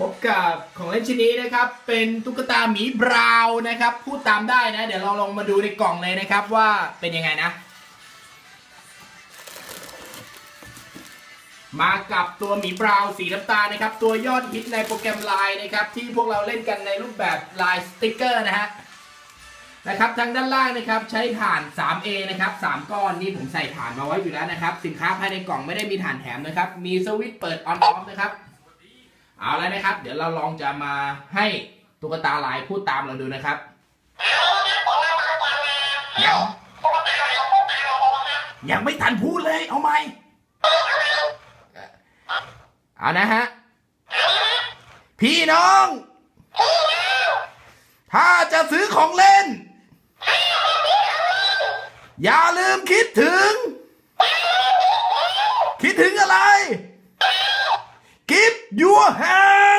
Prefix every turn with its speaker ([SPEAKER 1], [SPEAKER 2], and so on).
[SPEAKER 1] พบกับของเล่นชิ้นนี้นะครับ เป็นตุ๊กตาหมีบราวนะครับ พูดตามได้นะ เดี๋ยวเราลองมาดูในกล่องเลยนะครับว่าเป็นยังไงนะ มากับตัวหมีบราวน์สีน้ำตาลนะครับ ตัวยอดฮิตในโปรแกรมไลน์นะครับ ที่พวกเราเล่นกันในรูปแบบลายสติกเกอร์นะฮะนะครับทางด้านล่างนะครับใช้ฐาน 3A นะครับ3ก้อนนี่ผมใส่ฐานมาไว้อยู่แล้วนะครับ สินค้าภายในกล่องไม่ได้มีฐานแถมนะครับ มีสวิตช์เปิดออนออฟนะครับ เอาแล้วนะครับ เดี๋ยวเราลองจะมาให้ตุ๊กตาลายพูดตามเราดูนะครับยังยังไม่ทันพูดเลยเอาไหมเอานะฮะพี่น้อง ถ้าจะซื้อของเล่น อย่าลืมคิดถึง คิดถึงอะไร hell!